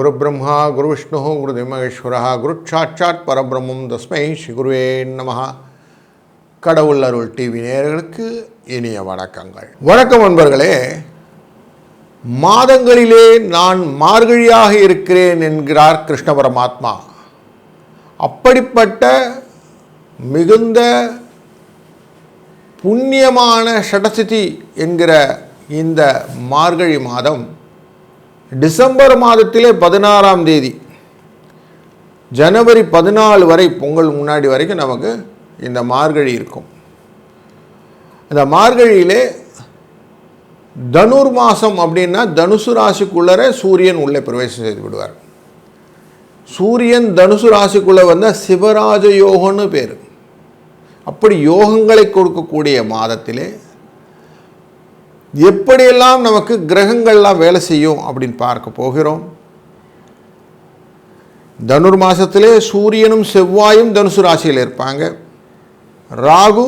குரு பிரம்மா குரு விஷ்ணு குரு திமகேஸ்வரா குரு சாட்சாத் பரபிரம்மம் தஸ்மை ஸ்ரீ குருவே நமஹா. கடவுள் அருள் டிவி நேயர்களுக்கு இனிய வணக்கங்கள். வணக்கம் நண்பர்களே மாதங்களிலே நான் மார்கழியாக இருக்கிறேன் என்கிறார் கிருஷ்ண பரமாத்மா. அப்படிப்பட்ட மிகுந்த புண்ணியமான ஷடசிதி என்கிற இந்த மார்கழி மாதம் டிசம்பர் மாதத்திலே பதினாறாம் தேதி ஜனவரி பதினாலு வரை பொங்கல் முன்னாடி வரைக்கும் நமக்கு இந்த மார்கழி இருக்கும். இந்த மார்கழியிலே தனுர் மாதம் அப்படின்னா தனுசு ராசிக்குள்ளர சூரியன் உள்ளே பிரவேசம் செய்து விடுவார். சூரியன் தனுசு ராசிக்குள்ளே வந்தால் சிவராஜ யோகம்னு பேர். அப்படி யோகங்களை கொடுக்கக்கூடிய மாதத்திலே எப்படியெல்லாம் நமக்கு கிரகங்கள்லாம் வேலை செய்யும் அப்படின்னு பார்க்க போகிறோம். தனுர் மாதத்திலே சூரியனும் செவ்வாயும் தனுசு ராசியில் இருப்பாங்க. ராகு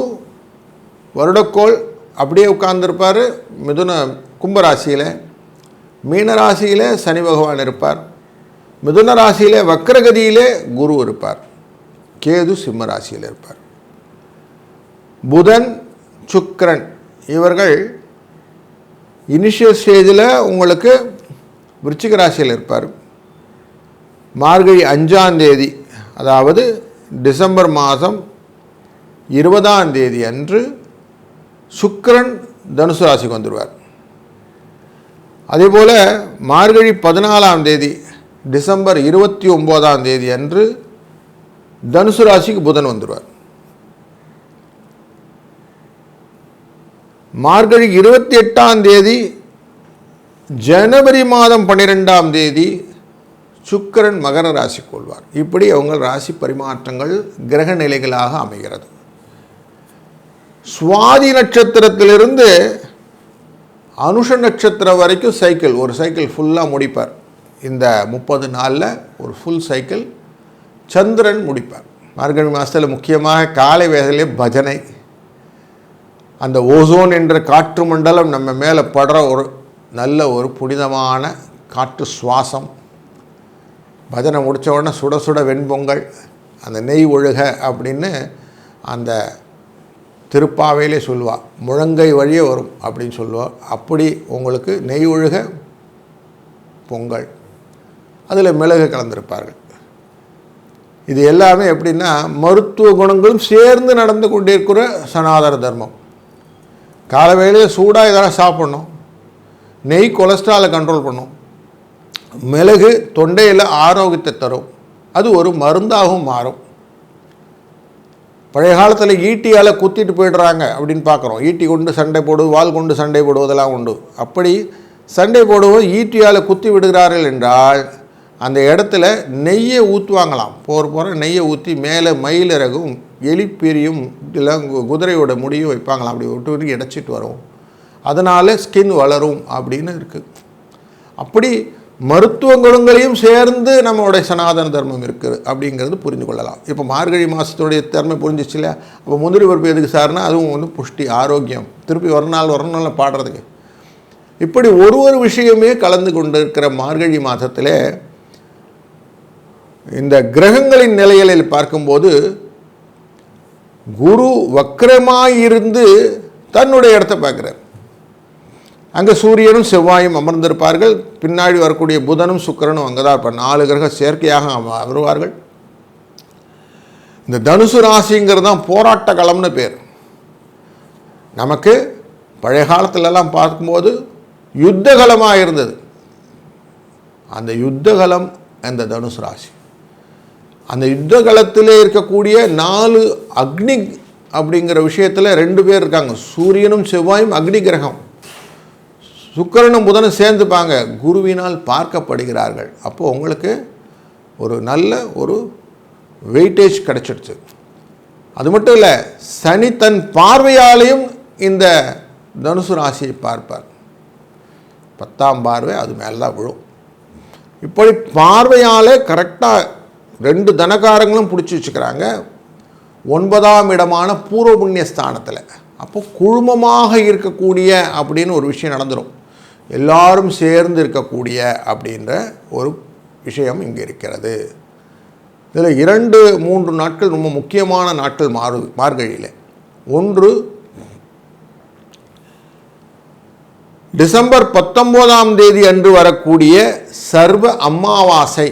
வருடக்கோள் அப்படியே உட்கார்ந்துருப்பார் மிதுன கும்பராசியில் மீனராசியில் சனி பகவான் இருப்பார். மிதுன ராசியில் வக்ரகதியிலே குரு இருப்பார். கேது சிம்ம ராசியில் இருப்பார். புதன் சுக்கரன் இவர்கள் இனிஷியல் ஸ்டேஜில் உங்களுக்கு விருச்சிக ராசியில் இருப்பார். மார்கழி அஞ்சாம் தேதி அதாவது டிசம்பர் மாதம் இருபதாம் தேதி அன்று சுக்கரன் தனுசு ராசிக்கு வந்துடுவார் அதேபோல் மார்கழி பதினாலாம் தேதி டிசம்பர் இருபத்தி ஒம்போதாம் தேதி அன்று தனுசு ராசிக்கு புதன் வந்துடுவார் மார்கழி இருபத்தி எட்டாம் தேதி ஜனவரி மாதம் பன்னிரெண்டாம் தேதி சுக்கிரன் மகர ராசி கொள்வார். இப்படி அவங்க ராசி பரிமாற்றங்கள் கிரக நிலைகளாக அமைகிறது. சுவாதி நட்சத்திரத்திலிருந்து அனுஷ நட்சத்திரம் வரைக்கும் சைக்கிள் ஒரு சைக்கிள் ஃபுல்லாக முடிப்பார். இந்த முப்பது நாளில் ஒரு ஃபுல் சைக்கிள் சந்திரன் முடிப்பார். மார்கழி மாதத்தில் முக்கியமாக காலை வேலையிலே பஜனை அந்த ஓசோன் என்ற காற்று மண்டலம் நம்ம மேலே படுற ஒரு நல்ல ஒரு புனிதமான காற்று சுவாசம். பஜனை முடித்த உடனே சுட சுட வெண்பொங்கல் அந்த நெய் ஒழுக அப்படின்னு அந்த திருப்பாவையிலே சொல்லுவா. முழங்கை வழியே வரும் அப்படின்னு சொல்லுவா. அப்படி உங்களுக்கு நெய் ஒழுக பொங்கல். அதில் மிளகு கலந்திருப்பார்கள். இது எல்லாமே எப்படின்னா மருத்துவ குணங்களும் சேர்ந்து நடந்து கொண்டிருக்கிற சனாதன தர்மம். காலவேளையில் சூடாக இதெல்லாம் சாப்பிட்ணும். நெய் கொலஸ்ட்ராலை கண்ட்ரோல் பண்ணும். மிளகு தொண்டையில் ஆரோக்கியத்தை தரும். அது ஒரு மருந்தாகவும் மாறும். பழைய காலத்தில் ஈட்டியால் குத்திட்டு போயிடுறாங்க அப்படின்னு பார்க்குறோம். ஈட்டி கொண்டு சண்டை போடு வால் கொண்டு சண்டை போடுவதெல்லாம் உண்டு. அப்படி சண்டை போடுவோம் ஈட்டியால் குத்தி விடுகிறார்கள் என்றால் அந்த இடத்துல நெய்யை ஊற்றுவாங்களாம் போகிற போகிற நெய்யை ஊற்றி மேலே மயிலிறகும் எலிப்பீரியும் இல்லை கு- குதிரையோட முடியும் வைப்பாங்களாம் அப்படி விட்டு விட்டு இடைச்சிட்டு வரும். அதனால் ஸ்கின் வளரும் அப்படின்னு இருக்குது அப்படி மருத்துவ குணங்களையும் சேர்ந்து நம்மளுடைய சனாதன தர்மம் இருக்குது அப்படிங்கிறது புரிந்து கொள்ளலாம். இப்போ மார்கழி மாதத்துடைய திறமை புரிஞ்சிச்சு இல்லையா? அப்போ முந்திரி பருப்பு எதுக்கு சார்னா அதுவும் வந்து புஷ்டி ஆரோக்கியம். திருப்பி ஒரு நாள் ஒரு நாள் பாடுறதுக்கு. இப்படி ஒரு ஒரு விஷயமே கலந்து கொண்டு இருக்கிற மார்கழி மாதத்தில் இந்த கிரகங்களின் நிலைகளில் பார்க்கும்போது குரு வக்கரமாயிருந்து தன்னுடைய இடத்தை பார்க்குறார். அங்கே சூரியனும் செவ்வாயும் அமர்ந்திருப்பார்கள். பின்னாடி வரக்கூடிய புதனும் சுக்கரனும் அங்கே தான் இருப்பார் நாலு கிரக சேர்க்கையாக வருவார்கள். இந்த தனுசு ராசிங்கிறது தான் போராட்ட களம்னு பேர். நமக்கு பழைய காலத்திலலாம் பார்க்கும்போது யுத்தகலமாக இருந்தது அந்த யுத்தகலம் அந்த தனுசு ராசி. அந்த யுத்தகலத்திலே இருக்கக்கூடிய நாலு அக்னி அப்படிங்கிற விஷயத்தில் ரெண்டு பேர் இருக்காங்க. சூரியனும் செவ்வாயும் அக்னி கிரகம். சுக்கரனும் புதனும் சேர்ந்துப்பாங்க. குருவினால் பார்க்கப்படுகிறார்கள். அப்போது உங்களுக்கு ஒரு நல்ல ஒரு வெயிட்டேஜ் கிடச்சிடுச்சு அது மட்டும் இல்லை சனி தன் பார்வையாலையும் இந்த தனுசு ராசியை பார்ப்பார். பத்தாம் பார்வை அது மேலே தான் விழும். இப்படி பார்வையாலே கரெக்டாக ரெண்டு தனகாரங்களும் பிடிச்சி வச்சுக்கிறாங்க. ஒன்பதாம் இடமான பூர்வ புண்ணிய ஸ்தானத்தில். அப்போ குழுமமாக இருக்கக்கூடிய அப்படின்னு ஒரு விஷயம் நடந்துடும் எல்லாரும் சேர்ந்து இருக்கக்கூடிய அப்படின்ற ஒரு விஷயம் இங்கே இருக்கிறது. இதில் இரண்டு மூன்று நாட்கள் ரொம்ப முக்கியமான நாட்கள் மாறு மார்கழியில். ஒன்று டிசம்பர் பத்தொம்போதாம் தேதி அன்று வரக்கூடிய சர்வ அமாவாசை.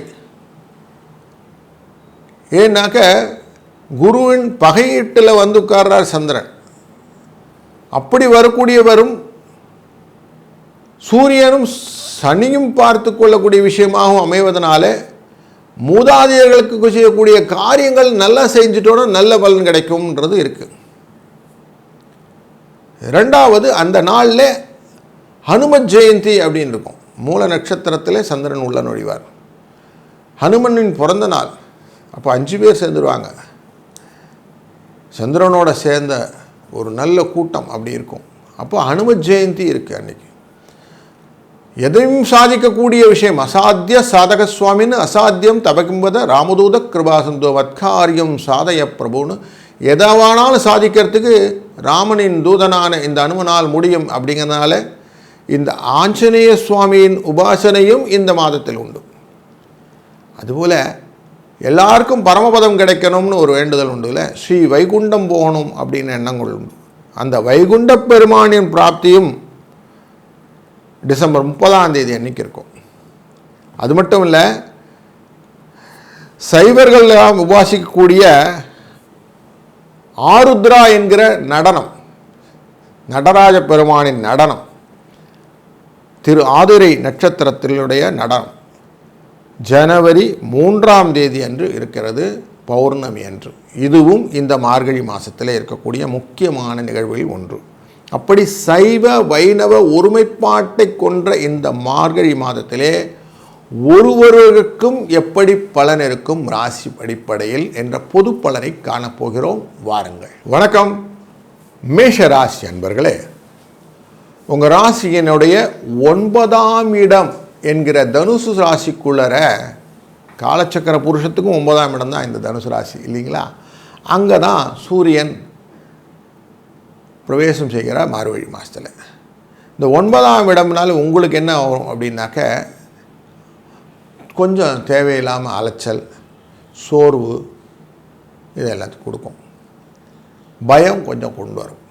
ஏன்னாக்க குருவின் பகையீட்டில் வந்து உட்கார்றார் சந்திரன். அப்படி வரக்கூடியவரும் சூரியனும் சனியும் பார்த்து கொள்ளக்கூடிய விஷயமாகவும் அமைவதனால மூதாதையர்களுக்கு செய்யக்கூடிய காரியங்கள் நல்லா செஞ்சுட்டோன்னா நல்ல பலன் கிடைக்கும்ன்றது இருக்குது ரெண்டாவது அந்த நாளில் ஹனுமத் ஜெயந்தி அப்படின்னு இருக்கும். மூல நட்சத்திரத்தில் சந்திரன் உள்ள நுழைவார். ஹனுமனின் பிறந்த நாள். அப்போ அஞ்சு பேர் சேர்ந்துருவாங்க. சந்திரனோட சேர்ந்த ஒரு நல்ல கூட்டம் அப்படி இருக்கும். அப்போ அனும ஜெயந்தி இருக்குது அன்னைக்கு. எதையும் சாதிக்கக்கூடிய விஷயம். அசாத்திய சாதக சுவாமின்னு அசாத்தியம் தபகிம்பத ராமதூத கிருபாசந்தோ வத்காரியம் சாதய பிரபுன்னு எதவானாலும் சாதிக்கிறதுக்கு ராமனின் தூதனான இந்த அனுமனால் முடியும் அப்படிங்கிறதுனால இந்த ஆஞ்சநேய சுவாமியின் உபாசனையும் இந்த மாதத்தில் உண்டு. அதுபோல் எல்லாருக்கும் பரமபதம் கிடைக்கணும்னு ஒரு வேண்டுதல் உண்டு. இல்லை ஸ்ரீ வைகுண்டம் போகணும் அப்படின்னு எண்ணங்கள் உண்டு. அந்த வைகுண்ட பெருமானின் பிராப்தியும் டிசம்பர் முப்பதாம் தேதி அன்னைக்கு இருக்கும். அது மட்டும் இல்லை சைவர்கள் எல்லாம் உபாசிக்கக்கூடிய ஆருத்ரா என்கிற நடனம் நடராஜ பெருமானின் நடனம் திரு ஆதுரை நட்சத்திரத்தினுடைய நடனம். ஜனவரி மூன்றாம் தேதி அன்று இருக்கிறது பௌர்ணமி அன்று. இதுவும் இந்த மார்கழி மாதத்தில் இருக்கக்கூடிய முக்கியமான நிகழ்வுகளில் ஒன்று. அப்படி சைவ வைணவ ஒருமைப்பாட்டை கொன்ற இந்த மார்கழி மாதத்திலே ஒருவருக்கும் எப்படி பலன் இருக்கும் ராசி அடிப்படையில் என்ற பொது பலனை காணப்போகிறோம். வாருங்கள். வணக்கம். மேஷ ராசி அன்பர்களே உங்கள் ராசியினுடைய ஒன்பதாம் இடம் என்கிற தனுசு ராசிக்குள்ளர காலச்சக்கர புருஷத்துக்கும் ஒன்பதாம் இடம் தான் இந்த தனுசு ராசி இல்லைங்களா? அங்கே தான் சூரியன் பிரவேசம் செய்கிறார் மார்கழி மாதத்தில் இந்த ஒன்பதாம் இடம்னால உங்களுக்கு என்ன வரும் அப்படின்னாக்க கொஞ்சம் தேவையில்லாமல் அலைச்சல் சோர்வு இது எல்லாத்துக்கும் கொடுக்கும். பயம் கொஞ்சம் கொண்டு வரும்.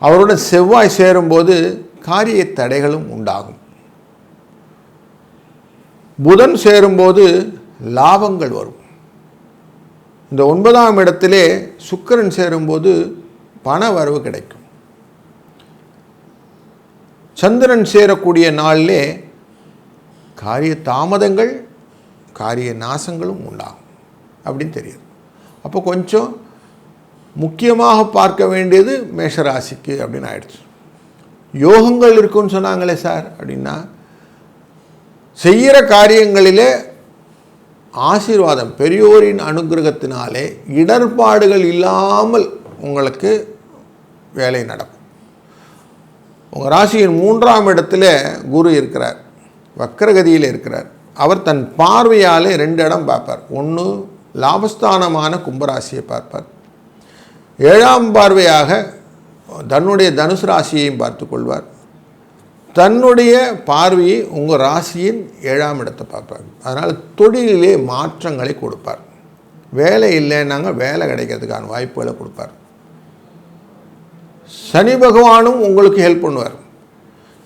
அவருடன் செவ்வாய் சேரும்போது காரிய தடைகளும் உண்டாகும். புதன் சேரும்போது லாபங்கள் வரும். இந்த ஒன்பதாம் இடத்திலே சுக்கிரன் சேரும்போது பண வரவு கிடைக்கும். சந்திரன் சேரக்கூடிய நாளிலே காரிய தாமதங்கள் காரிய நாசங்களும் உண்டாகும் அப்படின்னு தெரியுது. அப்போ கொஞ்சம் முக்கியமாக பார்க்க வேண்டியது மேஷராசிக்கு அப்படின்னு ஆயிடுச்சு. யோகங்கள் இருக்குன்னு சொன்னாங்களே சார் அப்படின்னா செய்கிற காரியங்களிலே ஆசீர்வாதம் பெரியோரின் அனுகிரகத்தினாலே இடர்பாடுகள் இல்லாமல் உங்களுக்கு வேலை நடக்கும். உங்கள் ராசியின் மூன்றாம் இடத்துல குரு இருக்கிறார் வக்கரகதியில் இருக்கிறார். அவர் தன் பார்வையாலே ரெண்டு இடம் பார்ப்பார். ஒன்று லாபஸ்தானமான கும்பராசியை பார்ப்பார். ஏழாம் பார்வையாக தன்னுடைய தனுசு ராசியையும் பார்த்து கொள்வார். தன்னுடைய பார்வையை உங்கள் ராசியின் ஏழாம் இடத்தை பார்ப்பார். அதனால் தொழிலிலே மாற்றங்களை கொடுப்பார். வேலை இல்லைன்னாங்க வேலை கிடைக்கிறதுக்கான வாய்ப்புகளை கொடுப்பார். சனி பகவானும் உங்களுக்கு ஹெல்ப் பண்ணுவார்.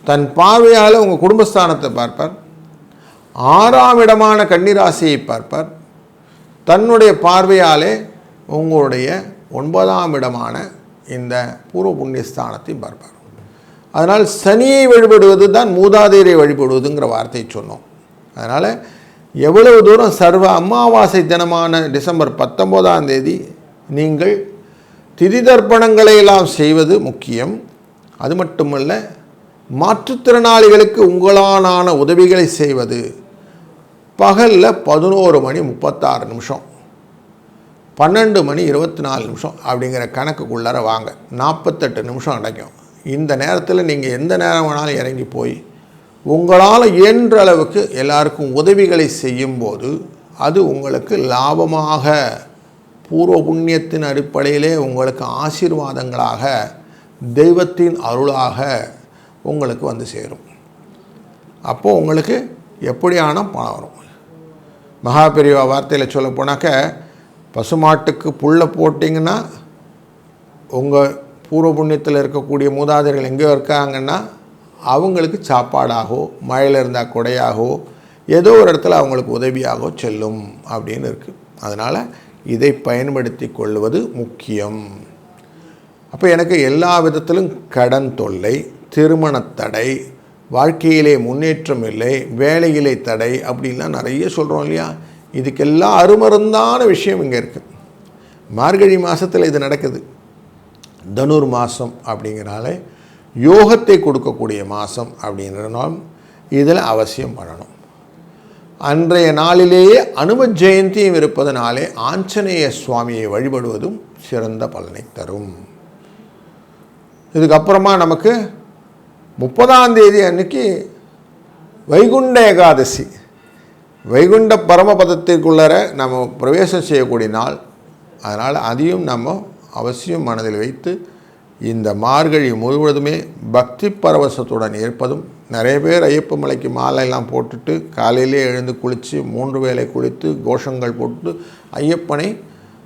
தன் பார்வையால் உங்கள் குடும்பஸ்தானத்தை பார்ப்பார். ஆறாம் இடமான கன்னிராசியை பார்ப்பார். தன்னுடைய பார்வையாலே உங்களுடைய ஒன்பதாம் இடமான இந்த பூர்வ புண்ணிய ஸ்தானத்தையும் பார்ப்பார். அதனால் சனியை வழிபடுவது தான் மூதாதையரை வழிபடுவதுங்கிற வார்த்தையை சொன்னோம். அதனால் எவ்வளவு தூரம் சர்வ அமாவாசை தினமான டிசம்பர் பத்தொம்போதாம் தேதி நீங்கள் திதி தர்ப்பணங்களை எல்லாம் செய்வது முக்கியம். அது மட்டுமல்ல மாற்றுத்திறனாளிகளுக்கு உங்களான உதவிகளை செய்வது. பகலில் பதினோரு மணி முப்பத்தாறு நிமிஷம். பன்னெண்டு மணி இருபத்தி நாலு நிமிஷம் அப்படிங்கிற கணக்குக்குள்ளார வாங்க. நாற்பத்தெட்டு நிமிஷம் அடைக்கும். இந்த நேரத்தில் நீங்கள் எந்த நேரம் வேணாலும் இறங்கி போய் உங்களால் இயன்ற அளவுக்கு எல்லாருக்கும் உதவிகளை செய்யும்போது அது உங்களுக்கு லாபமாக பூர்வ புண்ணியத்தின் அடிப்படையிலே உங்களுக்கு ஆசீர்வாதங்களாக தெய்வத்தின் அருளாக உங்களுக்கு வந்து சேரும். அப்போது உங்களுக்கு எப்படியான பணம் வரும்? மகாபெரிவா வார்த்தையில் சொல்ல போனாக்க பசுமாட்டுக்கு புல்லை போட்டிங்கன்னா உங்கள் பூர்வ புண்ணியத்தில் இருக்கக்கூடிய மூதாதையர்கள் எங்கேயோ இருக்காங்கன்னா அவங்களுக்கு சாப்பாடாகவோ மழையில் இருந்தால் கொடையாகவோ ஏதோ ஒரு இடத்துல அவங்களுக்கு உதவியாகவோ செல்லும் அப்படின்னு இருக்குது அதனால் இதை பயன்படுத்தி கொள்வது முக்கியம். அப்போ எனக்கு எல்லா விதத்திலும் கடன் தொல்லை திருமணத் தடை வாழ்க்கையிலே முன்னேற்றம் இல்லை வேலையிலே தடை அப்படின்லாம் நிறைய சொல்கிறோம் இல்லையா? இதுக்கெல்லாம் அருமருந்தான விஷயம் இங்கே இருக்குது மார்கழி மாதத்தில் இது நடக்குது. தனுர் மாதம் அப்படிங்கிறனால யோகத்தை கொடுக்கக்கூடிய மாதம் அப்படின்றனால இதில் அவசியம் பண்ணணும். அன்றைய நாளிலேயே அனும ஜெயந்தியும் இருப்பதனாலே ஆஞ்சநேய சுவாமியை வழிபடுவதும் சிறந்த பலனை தரும். இதுக்கப்புறமா நமக்கு முப்பதாம் தேதி அன்னைக்கு வைகுண்ட ஏகாதசி. வைகுண்ட பரமபதத்திற்குள்ளர நம்ம பிரவேசம் செய்யக்கூடிய நாள். அதனால் அதையும் நம்ம அவசியம் மனதில் வைத்து இந்த மார்கழி முழுவதுமே பக்தி பரவசத்துடன் இருப்பதும் நிறைய பேர் ஐயப்ப மலைக்கு மாலையெல்லாம் போட்டுட்டு காலையிலே எழுந்து குளித்து மூன்று வேளை குளித்து கோஷங்கள் போட்டு ஐயப்பனை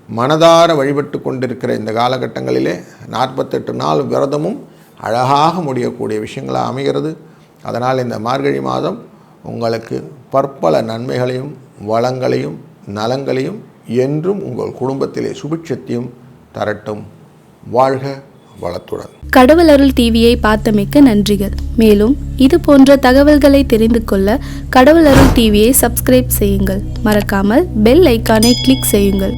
மனதார வழிபட்டு கொண்டிருக்கிற இந்த காலகட்டங்களிலே நாற்பத்தெட்டு நாள் விரதமும் அழகாக முடியக்கூடிய விஷயங்களாக அமைகிறது. அதனால் இந்த மார்கழி மாதம் உங்களுக்கு பற்பல நன்மைகளையும் வளங்களையும் நலங்களையும் என்றும் உங்கள் குடும்பத்திலே சுபிட்சத்தையும் தரட்டும். வாழ்க வளத்துடன். கடவுள் அருள் டிவியை பார்த்தமைக்க நன்றிகள். மேலும் இது போன்ற தகவல்களை தெரிந்து கொள்ள கடவுள் அருள் டிவியை சப்ஸ்கிரைப் செய்யுங்கள். மறக்காமல் பெல் ஐக்கானை கிளிக் செய்யுங்கள்.